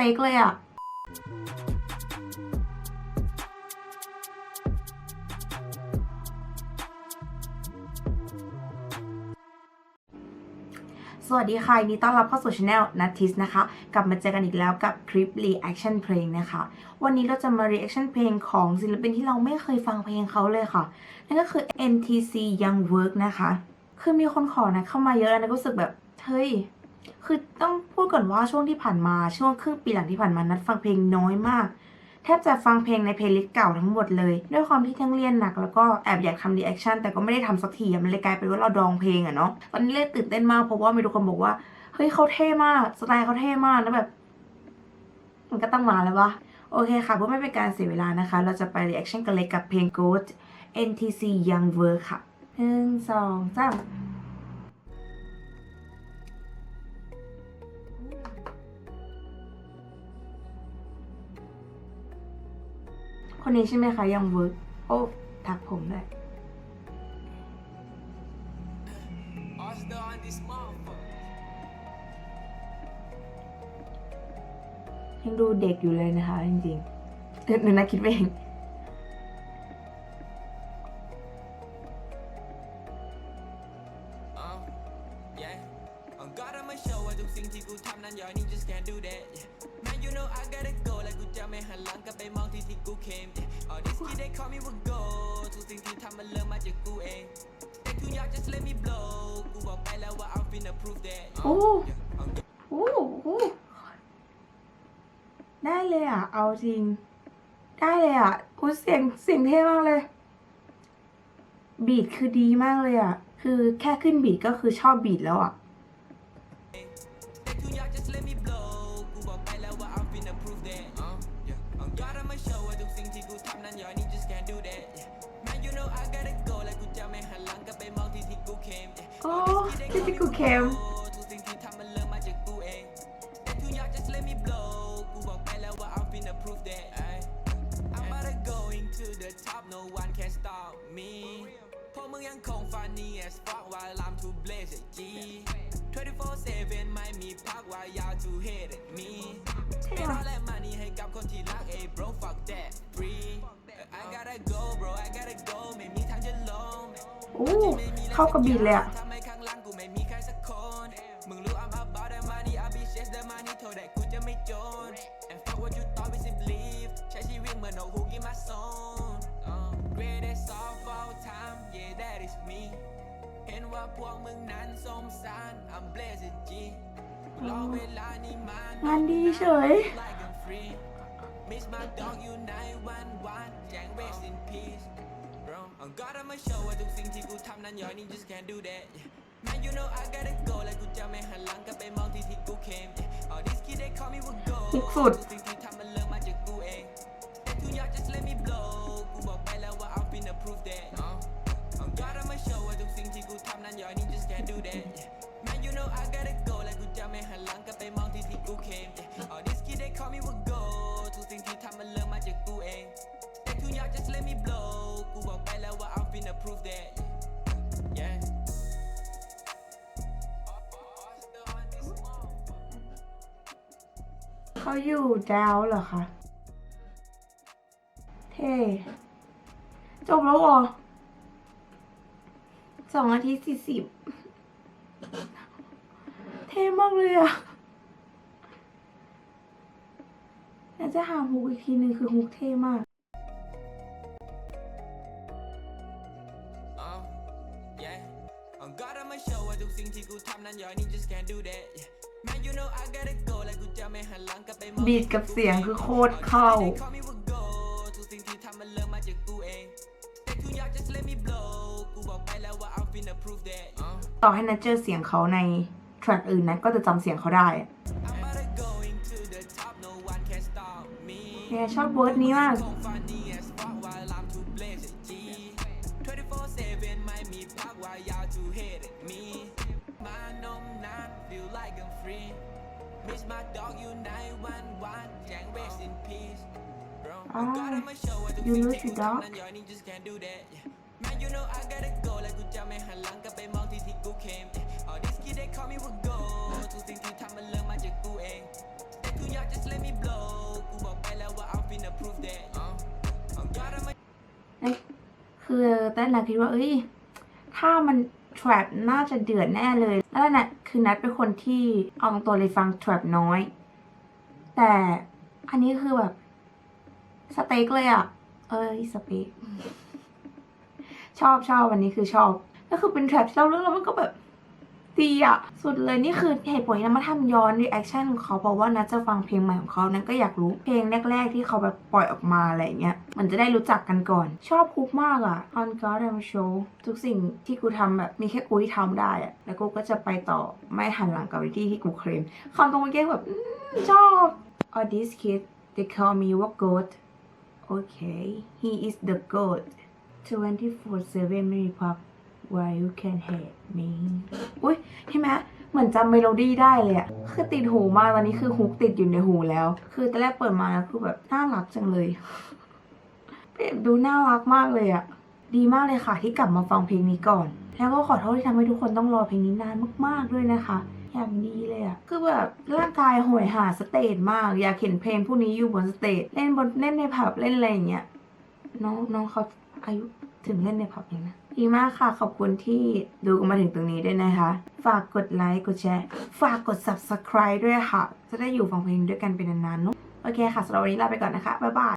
เต็กเลยอะสวัสดีค่ะยินดีต้อนรับเข้าสู่ช anel นัททิสนะคะ กลับมาเจอกันอีกแล้วกับคลิป reaction เพลงนะคะ วันนี้เราจะมา reaction เพลงของศิลปินที่เราไม่เคยฟังเพลงเขาเลยค่ะ นั่นก็คือ NTC Young Work นะคะ คือมีคนขอนะเข้ามาเยอะแล้วนะรู้สึกแบบ เฮ้ย คือต้องพูดก่อนว่าช่วงที่ผ่านมาช่วงครึ่งปีหลังที่ผ่านมานัดฟังเพลงน้อยมาก แทบจะฟังเพลงในเพลย์ลิสต์เก่าทั้งหมดเลย ด้วยความที่ทั้งเรียนหนักแล้วก็แอบอยากทำรีแอคชั่นแต่ก็ไม่ได้ทำสักทีมันเลยกลายเป็นว่าเราดองเพลงอะเนาะตอนนี้เลยตื่นเต้นมากเพราะว่ามีทุกคนบอกว่าเฮ้ยเขาเท่มากสไตล์เขาเท่มากแล้วแบบ มันก็ต้องมาแล้ววะโอเคค่ะเพื่อไม่เป็นการเสียเวลานะคะ เราจะไปรีแอคชั่นกันเลยกับเพลง Goat NTC Young Work ค่ะหนึ่งสองสาม คนนี้ใช่ไหมคะ ยังเวิร์กโอ้ทักผมด้วยยังดูเด็กอยู่เลยนะคะ จริงๆเดี๋ยวนะคิดไปเอง God, I'ma show ว่าทุกสิ่งที่กูทำนั้น your ninjas can't do that. Yeah. Man, you know I gotta go และกูจะไม่หันหลังกลับไปมองที่ที่กู came. Yeah. All these kids they call me with go ทุกสิ่งที่ทำมันเริ่มมาจากกูเอง แต่กูอยาก just let me blow กูบอกไปแล้วว่า I'm finna prove that. Uh, โอ้ yeah. On โอ้โหได้เลยอะ เอาจริง ได้เลยอะอุ้ยเสียงเสียงเท่มากเลย บีทคือดีมากเลยอะ คือแค่ขึ้นบีทก็คือชอบบีทแล้วอะ the top no one can stop me พวกมึงยังคง funny as fuck while I'm too blaze at G 24/7ไม่มีพัก while y'all too hate at me ไม่รอแลก money ให้กับคนที่รัก Ay bro fuck that free I gotta go bro I gotta go ไม่มีทางจะลงโอ้เข้ากับบีทเลยอะ ว่าพวกมึงนั้นสมสาร I'm blessed G รอเวลานี้มางานดีเฉย like I'm free miss my dog อยู่ในวันวันแจ้ง rest in peace bro on God I'ma show ว่าทุกสิ่งที่กูทำนั้น your ninjas can't do that yeah. man you know I gotta go และกูจะไม่หันหลังกลับไปมองที่ที่กู came yeah. all these kids they call me with go ทุกสุด ทุกสิ่งที่ทำมันเริ่มมาจาก เขาอยู่ดาวเหรอคะเท่จบแล้วเหรอสองนาทีสี่สิบเท่มากเลยอะน่าจะหาฮุกอีกทีหนึ่งคือฮุกเท่มาก God, I'ma show ว่าทุกสิ่งที่กูทำนั้น your ninjas can't do that yeah. Man you know I gotta go และกูจะไม่หันหลังกลับไปมองบีทกับเสียงคือโคตรเข้า They call me with go ทุกสิ่งที่ทำมันเริ่มมาจากกูเอง แต่กูอยาก just let me blow กูบอกไปแล้วว่า I'm finna prove that uh. ต่อให้นัดเจอเสียงเขาในแทร็กอื่นนัดก็จะจำเสียงเขาได้ I'm about to going to the top no one can stop me เนี่ยชอบเวิร์ดนี้มากคง funny miss my dog อยู่ในวันวันแจ้ง rest in peace bro Ah, God I'ma show ว่าทุก you สิ่ง lose ที่ your กู dog? ทำนั้น your ninjas can't do that yeah. Man you know I gotta go และกูจะไม่หันหลังกลับไปมองที่ที่กู came yeah. all these kids they call me with go ทุกสิ่งที่ทำมันเริ่มมาจากกูเอง แต่ทุกอย่าง just let me blow กูบอกไปแล้วว่า I'm finna prove that uh, I'm gotta make คือตอนแรกคิดว่าเอ้ย ถ้ามัน trap น่าจะเดือดแน่เลย แล้วนั่นน่ะคือนัดเป็นคนที่เอาตรงตัวเลยฟัง trap น้อย แต่อันนี้คือแบบสเต็กเลยอะเอ้ยสเต็กชอบชอบวันนี้คือชอบ ก็คือเป็น trap ที่เราเลืองแล้วมันก็แบบ ดีอะสุดเลยนี่คือเหตุผลที่นัทมาทำย้อน reaction ของเขาเพราะว่านัทจะฟังเพลงใหม่ของเขานั้นก็อยากรู้เพลงแรก ๆ ที่เขาแบบปล่อยออกมาอะไรเงี้ยมันจะได้รู้จักกันก่อน ชอบคุกมากอะ on God I'm show ทุกสิ่งที่กูทำแบบมีแค่กูที่ทำได้อะแล้วกูก็จะไปต่อไม่หันหลังกลับไปที่ที่กูเคลมคำตรงเมื่อกี้แบบอชอบ oh this kid they call me what goat okay he is the goat 24/7 ไม่มีพัก why you can hate me อุ้ยเห็นไหมเหมือนจำเมโลดี้ได้เลยอะคือติดหูมากตอนนี้คือฮุกติดอยู่ในหูแล้ว คือตอนแรกเปิดมาคือแบบน่ารักจังเลยดูน่ารักมากเลยอะดีมากเลยค่ะที่กลับมาฟังเพลงนี้ก่อน แล้วก็ขอโทษที่ทำให้ทุกคนต้องรอเพลงนี้นานมากๆด้วยนะคะ อย่างดีเลยอะคือแบบร่างกายโหยหาสเตจมาก อยากเห็นเพลงพวกนี้อยู่บนสเตจเล่นบนเล่นในผับเล่นอะไรอย่างเงี้ยน้องน้องเขาอายุ ถึงเล่นในผับยังนะดีมากค่ะขอบคุณที่ดูกันมาถึงตรงนี้ด้วยนะคะ ฝากกดไลค์กดแชร์ ฝากกด subscribe ด้วยค่ะ จะได้อยู่ฟังเพลงด้วยกันเป็นนานๆเนาะโอเคค่ะสำหรับวันนี้ลาไปก่อนนะคะ บ๊ายบาย